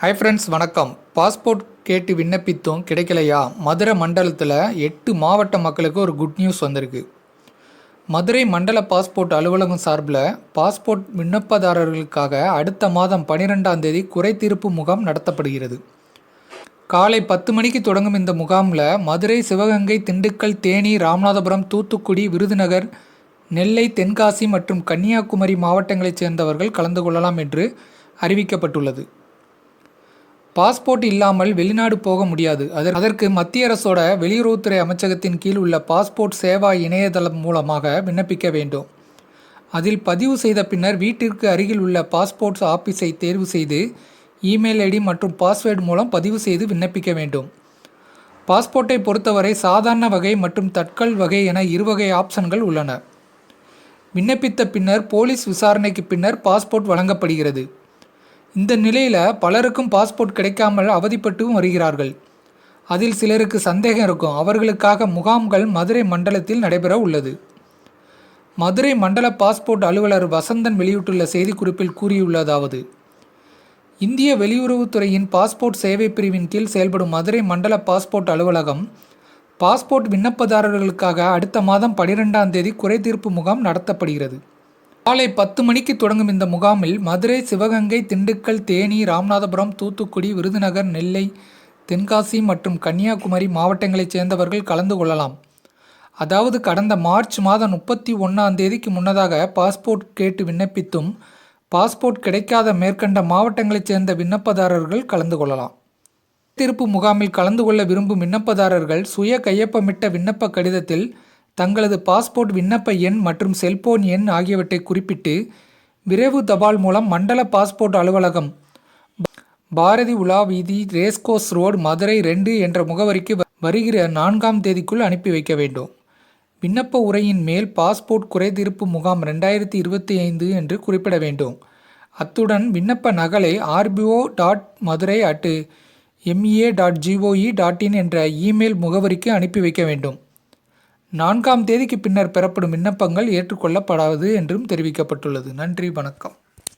Hi friends வணக்கம். Passport கேட்டு விண்ணப்பித்தோம் கிடைக்கலையா? மதுரை மண்டலத்தில் எட்டு மாவட்ட மக்களுக்கு ஒரு குட் நியூஸ் வந்திருக்கு. மதுரை மண்டல பாஸ்போர்ட் அலுவலகம் சார்பில் பாஸ்போர்ட் விண்ணப்பதாரர்களுக்காக அடுத்த மாதம் பனிரெண்டாம் தேதி குறைதீர்ப்பு முகாம் நடத்தப்படுகிறது. காலை பத்து மணிக்கு தொடங்கும் இந்த முகாமில் மதுரை சிவகங்கை திண்டுக்கல் தேனி ராமநாதபுரம் தூத்துக்குடி விருதுநகர் நெல்லை தென்காசி மற்றும் கன்னியாகுமரி மாவட்டங்களைச் சேர்ந்தவர்கள் கலந்து கொள்ளலாம் என்று அறிவிக்கப்பட்டுள்ளது. பாஸ்போர்ட் இல்லாமல் வெளிநாடு போக முடியாது. அதற்கு மத்திய அரசோட வெளியுறவுத்துறை அமைச்சகத்தின் கீழ் உள்ள பாஸ்போர்ட் சேவா இணையதளம் மூலமாக விண்ணப்பிக்க வேண்டும். அதில் பதிவு செய்த பின்னர் வீட்டிற்கு அருகில் உள்ள பாஸ்போர்ட் ஆஃபீஸை தேர்வு செய்து இமெயில் ஐடி மற்றும் பாஸ்வேர்டு மூலம் பதிவு செய்து விண்ணப்பிக்க வேண்டும். பாஸ்போர்ட்டை பொறுத்தவரை சாதாரண வகை மற்றும் தட்கல் வகை என இருவகை ஆப்ஷன்கள் உள்ளன. விண்ணப்பித்த பின்னர் போலீஸ் விசாரணைக்கு பின்னர் பாஸ்போர்ட் வழங்கப்படுகிறது. இந்த நிலையில் பலருக்கும் பாஸ்போர்ட் கிடைக்காமல் அவதிப்பட்டும் வருகிறார்கள். அதில் சிலருக்கு சந்தேகம் இருக்கும். அவர்களுக்காக முகாம்கள் மதுரை மண்டலத்தில் நடைபெற உள்ளது. மதுரை மண்டல பாஸ்போர்ட் அலுவலர் வசந்தன் வெளியிட்டுள்ள செய்திக்குறிப்பில் கூறியுள்ளதாவது இந்திய வெளியுறவுத்துறையின் பாஸ்போர்ட் சேவை பிரிவின் கீழ் செயல்படும் மதுரை மண்டல பாஸ்போர்ட் அலுவலகம் பாஸ்போர்ட் விண்ணப்பதாரர்களுக்காக அடுத்த மாதம் பனிரெண்டாம் தேதி குறைதீர்ப்பு முகாம் நடத்தப்படுகிறது. காலை பத்து மணிக்கு தொடங்கும் இந்த முகாமில் மதுரை சிவகங்கை திண்டுக்கல் தேனி ராமநாதபுரம் தூத்துக்குடி விருதுநகர் நெல்லை தென்காசி மற்றும் கன்னியாகுமரி மாவட்டங்களைச் சேர்ந்தவர்கள் கலந்து கொள்ளலாம். அதாவது கடந்த மார்ச் மாதம் முப்பத்தி ஒன்றாம் தேதிக்கு முன்னதாக பாஸ்போர்ட் கேட்டு விண்ணப்பித்தும் பாஸ்போர்ட் கிடைக்காத மேற்கண்ட மாவட்டங்களைச் சேர்ந்த விண்ணப்பதாரர்கள் கலந்து கொள்ளலாம். திருப்பு முகாமில் கலந்து கொள்ள விரும்பும் விண்ணப்பதாரர்கள் சுய கையொப்பமிட்ட விண்ணப்ப கடிதத்தில் தங்களது பாஸ்போர்ட் விண்ணப்ப எண் மற்றும் செல்போன் எண் ஆகியவற்றை குறிப்பிட்டு விரைவு தபால் மூலம் மண்டல பாஸ்போர்ட் அலுவலகம் பாரதி உலா வீதி ரேஸ்கோஸ் ரோடு மதுரை ரெண்டு என்ற முகவரிக்கு வருகிற நான்காம் தேதிக்குள் அனுப்பி வைக்க வேண்டும். விண்ணப்ப உரையின் மேல் பாஸ்போர்ட் குறைதீர்ப்பு முகாம் ரெண்டாயிரத்தி இருபத்தி ஐந்து என்று குறிப்பிட வேண்டும். அத்துடன் விண்ணப்ப நகலை RPO dot Madurai at MEA dot G O V dot in என்ற இமெயில் முகவரிக்கு அனுப்பி வைக்க வேண்டும். நான்காம் தேதிக்கு பின்னர் பெறப்படும் விண்ணப்பங்கள் ஏற்றுக்கொள்ளப்படாது என்றும் தெரிவிக்கப்பட்டுள்ளது. நன்றி வணக்கம்.